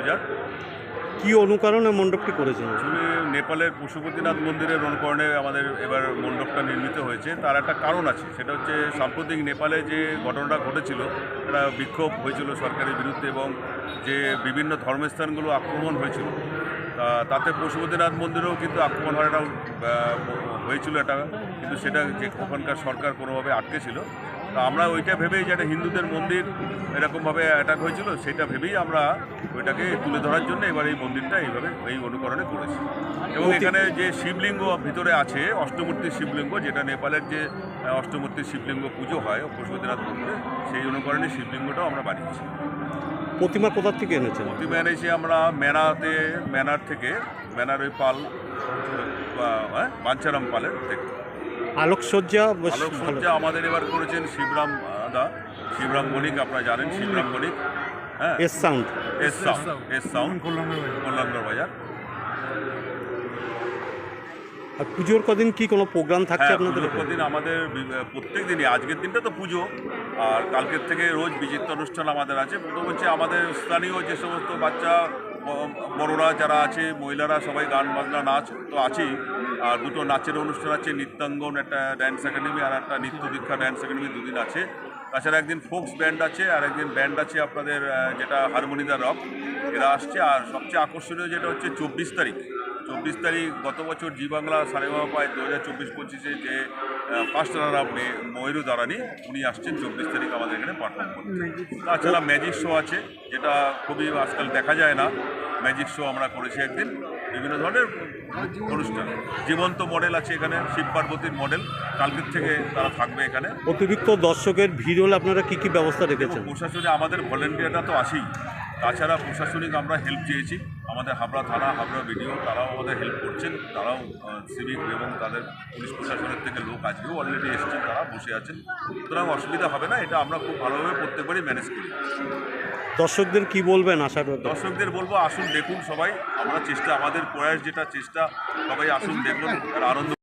পূজার কি অনুকরণে মণ্ডপটি করেছেন? আসলে নেপালের পশুপতিনাথ মন্দিরের অনুকরণে আমাদের এবার মণ্ডপটা নির্মিত হয়েছে। তার একটা কারণ আছে সেটা হচ্ছে সাম্প্রতিক নেপালে যে ঘটনাটা ঘটেছিল একটা বিক্ষোভ হয়েছিল সরকারের বিরুদ্ধে এবং যে বিভিন্ন ধর্মস্থানগুলো আক্রমণ হয়েছিল। তাতে পশুপতিনাথ মন্দিরেও কিন্তু আক্রমণ হওয়ার হয়েছিল এটা কিন্তু সেটা যে ওখানকার সরকার কোনোভাবে আটকে ছিল। তা আমরা ওইটা ভেবেই যে একটা হিন্দুদের মন্দির এরকমভাবে অ্যাটাক হয়েছিল সেটা ভেবেই আমরা ওইটাকে তুলে ধরার জন্য এবার এই মন্দিরটা এইভাবে এই অনুকরণে করেছি। এবং এখানে যে শিবলিঙ্গ ভিতরে আছে অষ্টমূর্তির শিবলিঙ্গ যেটা নেপালের যে আহ, অষ্টমূর্তির শিবলিঙ্গ পুজো হয় পশুপতিনাথ মন্দিরে সেই অনুকরণে শিবলিঙ্গটাও আমরা বানিয়েছি। প্রতিমা কোথা থেকে এনেছেন? প্রতিমা এনেছি আমরা ম্যানাতে ম্যানার থেকে ম্যানার ওই পাল হ্যাঁ, বাঞ্ছারাম পালের থেকে। আলোকসজ্জা আলোকসজ্জা আমাদের এবার করেছেন শিবরাম দা শিবরাম মণিক আপনারা জানেন শিবরাম মণিক হ্যাঁ। S sound. S sound. S sound. Kalyangarh বাজার আর পুজোর কদিন কি কোনো প্রোগ্রাম থাকছে হ্যাঁ আপনাদের কদিন আমাদের প্রত্যেক দিনই। আজকের দিনটা তো পুজো। আর কালকের থেকে রোজ বিচিত্র অনুষ্ঠান আমাদের আছে। প্রথম হচ্ছে আমাদের স্থানীয় যে সমস্ত বাচ্চা বড়রা যারা আছে, মহিলারা সবাই গান, বাজনা, নাচ তো আছেই। আর দুটো নাচের অনুষ্ঠান আছে, নৃত্যাঙ্গন একটা ড্যান্স একাডেমি আর একটা নৃত্য দীক্ষা ড্যান্স একাডেমি দুদিন আছে। তাছাড়া একদিন ফোক্স ব্যান্ড আছে, আর একদিন ব্যান্ড আছে আপনাদের যেটা হারমোনিদা রক এরা আসছে। আর সবচেয়ে আকর্ষণীয় যেটা হচ্ছে, চব্বিশ তারিখ। চব্বিশ তারিখ গত বছর জি বাংলা সারেমা পায় দু হাজার চব্বিশ পঁচিশে যে ফার্স্ট রানার আপ ময়ূরু দারানি উনি আসছেন চব্বিশ তারিখ আমাদের এখানে পারফর্ম করতে। তাছাড়া ম্যাজিক শো আছে যেটা খুবই আজকাল দেখা যায় না। ম্যাজিক শো আমরা করেছি একদিন বিভিন্ন ধরনের অনুষ্ঠান। জীবন্ত মডেল আছে এখানে শিব পার্বতীর মডেল কালকের থেকে তারা থাকবে এখানে। অতিরিক্ত দর্শকের ভিড় হলে আপনারা কী কী ব্যবস্থা রেখেছেন? প্রশাসনে আমাদের ভলেন্টিয়াররা তো আছেই। তাছাড়া প্রশাসনিক আমরা হেল্প চেয়েছি। আমাদের হাবড়া থানা হাবড়া বিডিও তারাও আমাদের হেল্প করছেন। তারাও সিভিক এবং তাদের পুলিশ প্রশাসনের থেকে লোক আজকেও অলরেডি এসেছেন তারা বসে আছেন। সুতরাং অসুবিধা হবে না এটা আমরা খুব ভালোভাবে প্রত্যেকবারই ম্যানেজ করি। দর্শকদের কি বলবেন ব্যাপারে? দর্শকদের বলব আসুন দেখুন সবাই। আমরা চেষ্টা আমাদের প্রয়াস যেটা চেষ্টা সবাই আসুন দেখুন আর আনন্দ